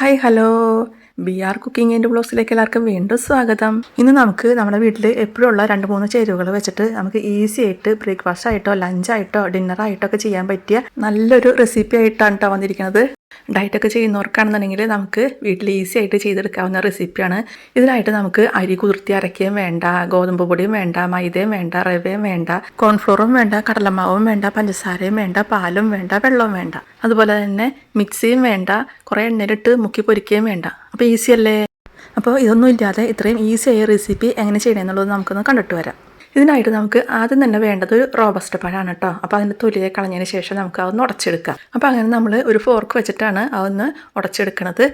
Hi hello. B R cooking എന്റെ ബ്ലോഗ്സിലേക്ക് എല്ലാവർക്കും വീണ്ടും സ്വാഗതം. ഇന്ന് നമുക്ക് നമ്മുടെ വീട്ടിൽ എപ്പോഴുള്ള രണ്ട് മൂന്ന് ചേരുവകൾ വെച്ചിട്ട് നമുക്ക് ഈസി ആയിട്ട് ബ്രേക്ക്ഫാസ്റ്റ് ആയിട്ടോ ലഞ്ചായിട്ടോ ഡിന്നറായിട്ടോ ഒക്കെ ചെയ്യാൻ പറ്റിയ നല്ലൊരു റെസിപ്പി ആയിട്ടാണ് കേട്ടോ വന്നിരിക്കുന്നത്. ഡയറ്റൊക്കെ ചെയ്യുന്നവർക്കാണെന്നുണ്ടെങ്കിൽ നമുക്ക് വീട്ടിൽ ഈസി ആയിട്ട് ചെയ്തെടുക്കാവുന്ന റെസിപ്പിയാണ്. ഇതിനായിട്ട് നമുക്ക് അരി കുതിർത്തി അരയ്ക്കുകയും വേണ്ട ഗോതമ്പ് പൊടിയും വേണ്ട മൈദയും വേണ്ട റവയും വേണ്ട കോൺഫ്ലോറും വേണ്ട കടലമാവും വേണ്ട പഞ്ചസാരയും വേണ്ട പാലും വേണ്ട വെള്ളവും വേണ്ട. അതുപോലെ തന്നെ മിക്സിയും വേണ്ട കുറേ എണ്ണയിലിട്ട് മുക്കി പൊരിക്കുകയും വേണ്ട. അപ്പോൾ ഈസി അല്ലേ? അപ്പോൾ ഇതൊന്നും ഇല്ലാതെ ഇത്രയും ഈസി ആയ റെസിപ്പി എങ്ങനെ ചെയ്യണമെന്നുള്ളത് നമുക്കൊന്ന് കണ്ടിട്ട് വരാം. ഇതിനായിട്ട് നമുക്ക് ആദ്യം തന്നെ വേണ്ടത് ഒരു റോബസ്റ്റ് പഴമാണ് കേട്ടോ അപ്പോൾ അതിന്റെ തൊലിയെ കളഞ്ഞതിന് ശേഷം നമുക്ക് അതൊന്ന് ഉടച്ചെടുക്കാം. അപ്പോൾ അങ്ങനെ നമ്മൾ ഒരു ഫോർക്ക് വെച്ചിട്ടാണ് അതൊന്ന് ഉടച്ചെടുക്കണത്.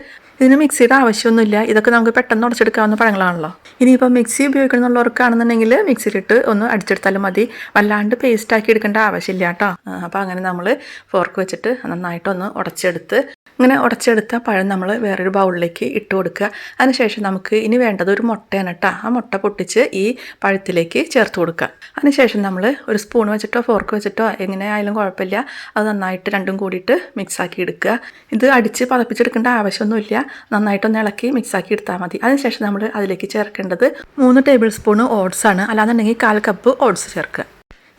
ഇതിന് മിക്സിയുടെ ആവശ്യമൊന്നുമില്ല. ഇതൊക്കെ നമുക്ക് പെട്ടെന്ന് ഉടച്ചെടുക്കാവുന്ന പഴങ്ങളാണല്ലോ. ഇനിയിപ്പോൾ മിക്സി ഉപയോഗിക്കണമെന്നുള്ളവർക്കാണെന്നുണ്ടെങ്കിൽ മിക്സിയിലിട്ട് ഒന്ന് അടിച്ചെടുത്താലും മതി. വല്ലാണ്ട് പേസ്റ്റ് ആക്കി എടുക്കേണ്ട ആവശ്യമില്ല കേട്ടോ. അപ്പോൾ അങ്ങനെ നമ്മൾ ഫോർക്ക് വെച്ചിട്ട് നന്നായിട്ടൊന്ന് ഉടച്ചെടുത്ത് ഇങ്ങനെ ഉടച്ചെടുത്ത പഴം നമ്മൾ വേറൊരു ബൗളിലേക്ക് ഇട്ട് കൊടുക്കുക. അതിനുശേഷം നമുക്ക് ഇനി വേണ്ടത് ഒരു മുട്ടയാണ് കേട്ടോ. ആ മുട്ട പൊട്ടിച്ച് ഈ പഴത്തിലേക്ക് ചേർത്ത് കൊടുക്കുക. അതിനുശേഷം നമ്മൾ ഒരു സ്പൂൺ വെച്ചിട്ടോ ഫോർക്ക് വെച്ചിട്ടോ എങ്ങനെ ആയാലും കുഴപ്പമില്ല. അത് നന്നായിട്ട് രണ്ടും കൂടിയിട്ട് മിക്സാക്കി എടുക്കുക. ഇത് അടിച്ച് പതപ്പിച്ചെടുക്കേണ്ട ആവശ്യമൊന്നുമില്ല. നന്നായിട്ടൊന്ന് ഇളക്കി മിക്സാക്കി എടുത്താൽ മതി. അതിനുശേഷം നമ്മൾ അതിലേക്ക് ചേർക്കേണ്ടത് മൂന്ന് ടേബിൾ സ്പൂൺ ഓട്സ് ആണ്. അല്ലാന്നുണ്ടെങ്കിൽ കാൽ കപ്പ് ഓട്സ് ചേർക്കുക.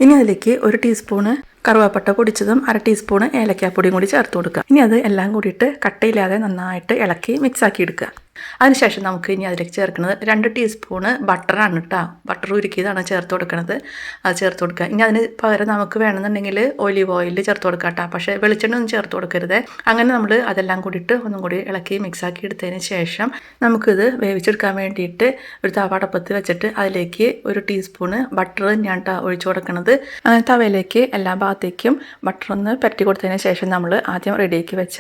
ഇനി അതിലേക്ക് ഒരു ടീസ്പൂണ് കറുവാപ്പട്ട പൊടിച്ചതും അര ടീസ്പൂണ് ഏലക്കാപ്പൊടിയും കൂടി ചേർത്ത് കൊടുക്കുക. ഇനി അത് എല്ലാം കൂടിയിട്ട് കട്ടയില്ലാതെ നന്നായിട്ട് ഇളക്കി മിക്സ് ആക്കി എടുക്കുക. അതിനുശേഷം നമുക്ക് ഇനി അതിലേക്ക് ചേർക്കുന്നത് രണ്ട് ടീസ്പൂണ് ബട്ടറാണ് കേട്ടോ ബട്ടർ ഉരുക്കിയതാണ് ചേർത്ത് കൊടുക്കുന്നത് അത് ചേർത്ത് കൊടുക്കുക. ഇനി അതിന് പകരം നമുക്ക് വേണമെന്നുണ്ടെങ്കിൽ ഒലിവ് ഓയിൽ ചേർത്ത് കൊടുക്കുക കേട്ടോ പക്ഷേ വെളിച്ചെണ്ണ ഒന്നും ചേർത്ത് കൊടുക്കരുത്. അങ്ങനെ നമ്മൾ അതെല്ലാം കൂടിയിട്ട് ഒന്നും കൂടി ഇളക്കി മിക്സാക്കി എടുത്തതിന് ശേഷം നമുക്കിത് വേവിച്ചെടുക്കാൻ വേണ്ടിയിട്ട് ഒരു തവാടപ്പത്ത് വെച്ചിട്ട് അതിലേക്ക് ഒരു ടീസ്പൂണ് ബട്ടർ കേട്ടോ ഒഴിച്ചു കൊടുക്കുന്നത് അങ്ങനെ തവയിലേക്ക് എല്ലാ ഭാഗത്തേക്കും ബട്ടർ ഒന്ന് പരട്ടി കൊടുത്തതിന് ശേഷം നമ്മൾ ആദ്യം റെഡിയാക്കി വെച്ച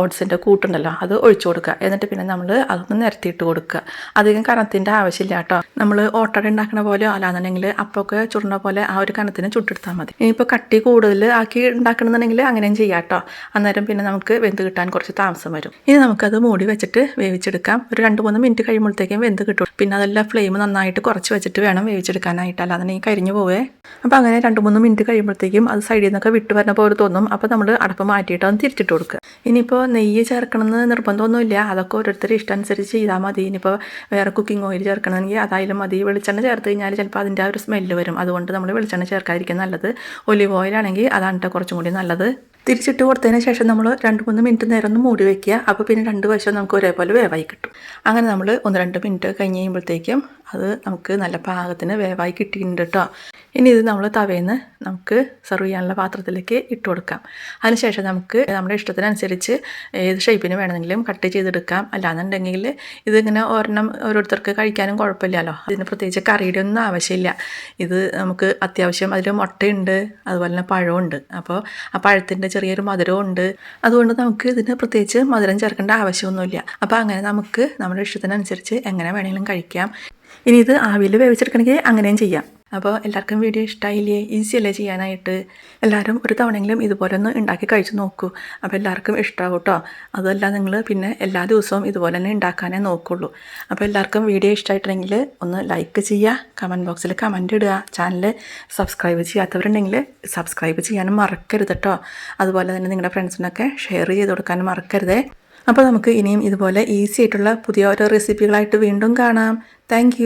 ഓട്സിന്റെ കൂട്ടുണ്ടല്ലോ അത് ഒഴിച്ചു കൊടുക്കുക. എന്നിട്ട് പിന്നെ നമ്മൾ അതൊന്ന് നിരത്തിയിട്ട് കൊടുക്കുക. അധികം കനത്തിന്റെ ആവശ്യമില്ല കേട്ടോ. നമ്മൾ ഓട്ടട ഉണ്ടാക്കുന്ന പോലെ അല്ലാന്നുണ്ടെങ്കിൽ അപ്പൊക്കെ ചുരുണ്ട പോലെ ആ ഒരു കനത്തിന് ചുട്ടെടുത്താൽ മതി. ഇനിയിപ്പോൾ കട്ടി കൂടുതൽ ആക്കി ഉണ്ടാക്കണമെന്നുണ്ടെങ്കിൽ അങ്ങനെയും ചെയ്യാം കേട്ടോ. അന്നേരം പിന്നെ നമുക്ക് വെന്ത് കിട്ടാൻ കുറച്ച് താമസം വരും. ഇനി നമുക്കത് മൂടി വെച്ചിട്ട് വേവിച്ചെടുക്കാം. ഒരു രണ്ട് മൂന്ന് മിനിറ്റ് കഴിയുമ്പോഴത്തേക്കും വെന്ത് കിട്ടും. പിന്നെ അതെല്ലാം ഫ്ലെയിം നന്നായിട്ട് കുറച്ച് വെച്ചിട്ട് വേണം വേവിച്ചെടുക്കാനായിട്ട്. അല്ലാതെ കരിഞ്ഞു പോവേ. അപ്പോൾ അങ്ങനെ രണ്ട് മൂന്ന് മിനിറ്റ് കഴിയുമ്പോഴത്തേക്കും അത് സൈഡിൽ നിന്നൊക്കെ വിട്ട് വരുന്ന പോലെ തോന്നും. അപ്പോൾ നമ്മൾ അടപ്പ് മാറ്റിയിട്ട് അത് തിരിച്ചിട്ട് കൊടുക്കുക. ഇനിയിപ്പോൾ നെയ്യ് ചേർക്കണമെന്ന് നിർബന്ധമൊന്നുമില്ല. അതൊക്കെ ഓരോരുത്തർ ഇഷ്ടമനുസരിച്ച് ചെയ്താൽ മതി. ഇനിയിപ്പോൾ വേറെ കുക്കിംഗ് ഓയിൽ ചേർക്കണമെങ്കിൽ അതായാലും മതി. വെളിച്ചെണ്ണ ചേർത്ത് കഴിഞ്ഞാൽ ചിലപ്പോൾ അതിന്റെ ആ ഒരു സ്മെല്ല് വരും. അതുകൊണ്ട് നമ്മൾ വെളിച്ചെണ്ണ ചേർക്കാതിരിക്കും നല്ലത്. ഒലിവ് ഓയിലാണെങ്കിൽ അതാണ് കുറച്ചും കൂടി നല്ലത്. തിരിച്ചിട്ട് കൊടുത്തതിന് ശേഷം നമ്മൾ രണ്ട് മൂന്ന് മിനിറ്റ് നേരം ഒന്ന് മൂടി വയ്ക്കുക അപ്പോൾ പിന്നെ രണ്ട് വശം നമുക്ക് ഒരേപോലെ വേവായി കിട്ടും. അങ്ങനെ നമ്മൾ ഒന്ന് രണ്ട് മിനിറ്റ് കഴിഞ്ഞ് കഴിയുമ്പോഴത്തേക്കും അത് നമുക്ക് നല്ല പാകത്തിന് വേവായി കിട്ടിയിട്ടുണ്ട് കേട്ടോ ഇനി ഇത് നമ്മൾ തവേന്ന് നമുക്ക് സെർവ് ചെയ്യാനുള്ള പാത്രത്തിലേക്ക് ഇട്ട് കൊടുക്കാം. അതിനുശേഷം നമുക്ക് നമ്മുടെ ഇഷ്ടത്തിനനുസരിച്ച് ഏത് ഷേപ്പിന് വേണമെങ്കിലും കട്ട് ചെയ്തെടുക്കാം. അല്ലാന്നുണ്ടെങ്കിൽ ഇതിങ്ങനെ ഒരെണ്ണം ഓരോരുത്തർക്ക് കഴിക്കാനും കുഴപ്പമില്ലല്ലോ. ഇതിന് പ്രത്യേകിച്ച് കറിയുടെ ഒന്നും ആവശ്യമില്ല. ഇത് നമുക്ക് അത്യാവശ്യം അതിൽ മുട്ടയുണ്ട് അതുപോലെ തന്നെ പഴമുണ്ട് അപ്പോൾ ആ പഴത്തിന്റെ ചെറിയൊരു മധുരവും ഉണ്ട് അതുകൊണ്ട് നമുക്ക് ഇതിന് പ്രത്യേകിച്ച് മധുരം ചേർക്കേണ്ട ആവശ്യമൊന്നുമില്ല. അപ്പോൾ അങ്ങനെ നമുക്ക് നമ്മുടെ ഇഷ്ടത്തിനനുസരിച്ച് എങ്ങനെ വേണമെങ്കിലും കഴിക്കാം. ഇനി ഇത് ആവിയിൽ വേവിച്ചെടുക്കണമെങ്കിൽ അങ്ങനെയും ചെയ്യാം. അപ്പോൾ എല്ലാവർക്കും വീഡിയോ ഇഷ്ടമായില്ലേ ഈസി അല്ലേ ചെയ്യാനായിട്ട്? എല്ലാവരും ഒരു തവണയെങ്കിലും ഇതുപോലെ ഒന്ന് ഉണ്ടാക്കി കഴിച്ച് നോക്കൂ. അപ്പോൾ എല്ലാവർക്കും ഇഷ്ടമാവും കേട്ടോ. അതല്ല നിങ്ങൾ പിന്നെ എല്ലാ ദിവസവും ഇതുപോലെ തന്നെ ഉണ്ടാക്കാനേ നോക്കുള്ളൂ. അപ്പോൾ എല്ലാവർക്കും വീഡിയോ ഇഷ്ടമായിട്ടുണ്ടെങ്കിൽ ഒന്ന് ലൈക്ക് ചെയ്യുക കമന്റ് ബോക്സിൽ കമന്റ് ഇടുക ചാനൽ സബ്സ്ക്രൈബ് ചെയ്യാത്തവരുണ്ടെങ്കിൽ സബ്സ്ക്രൈബ് ചെയ്യാനും മറക്കരുത് കേട്ടോ. അതുപോലെ തന്നെ നിങ്ങളുടെ ഫ്രണ്ട്സിനൊക്കെ ഷെയർ ചെയ്ത് കൊടുക്കാനും മറക്കരുതേ. അപ്പോൾ നമുക്ക് ഇനിയും ഇതുപോലെ ഈസി ആയിട്ടുള്ള പുതിയ ഓരോ റെസിപ്പികളായിട്ട് വീണ്ടും കാണാം. താങ്ക്